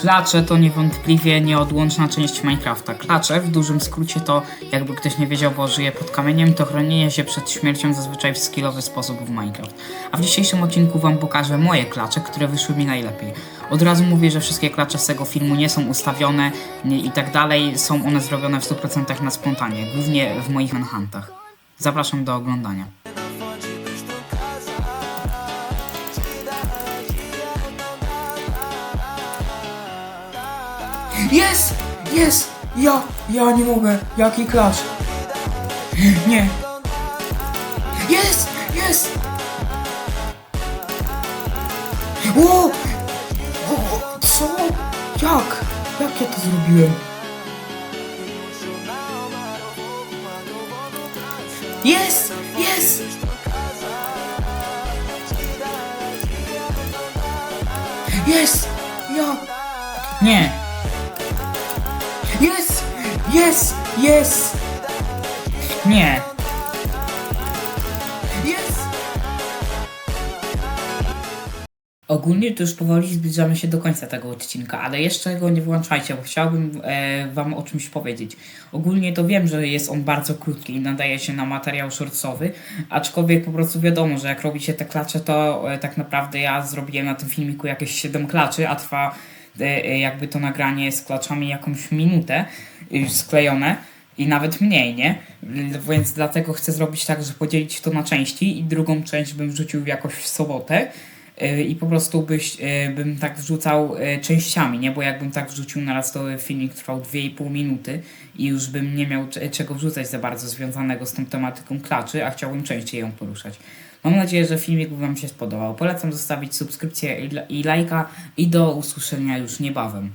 Klacze to niewątpliwie nieodłączna część Minecrafta. Klacze, w dużym skrócie to, jakby ktoś nie wiedział, bo żyje pod kamieniem, to chronienie się przed śmiercią zazwyczaj w skillowy sposób w Minecraft. A w dzisiejszym odcinku wam pokażę moje klacze, które wyszły mi najlepiej. Od razu mówię, że wszystkie klacze z tego filmu nie są ustawione i tak dalej, są one zrobione w 100% na spontanie, głównie w moich manhuntach. Zapraszam do oglądania. Jest! Jest! Ja! Ja nie mogę! Jaki klacz! Nie! Jest! Jest! O! o! Co? Jak? Jak ja to zrobiłem? Jest! Jest! Jest! Ja! Nie! Jest! Jest! Nie! Jest! Ogólnie to już powoli zbliżamy się do końca tego odcinka, ale jeszcze go nie włączajcie, bo chciałbym e, Wam o czymś powiedzieć. Ogólnie to wiem, że jest on bardzo krótki i nadaje się na materiał shortsowy, aczkolwiek po prostu wiadomo, że jak robicie te klacze, to e, tak naprawdę ja zrobiłem na tym filmiku jakieś 7 klaczy, a trwa jakby to nagranie z klaczami jakąś minutę y, sklejone i nawet mniej, nie? Więc dlatego chcę zrobić tak, że podzielić to na części i drugą część bym wrzucił jakoś w sobotę y, i po prostu byś, y, bym tak wrzucał częściami, nie? Bo jakbym tak wrzucił na raz, to filmik trwał 2,5 minuty i już bym nie miał cze- czego wrzucać za bardzo związanego z tą tematyką klaczy, a chciałbym częściej ją poruszać. Mam nadzieję, że filmik Wam się spodobał. Polecam zostawić subskrypcję i, i lajka i do usłyszenia już niebawem.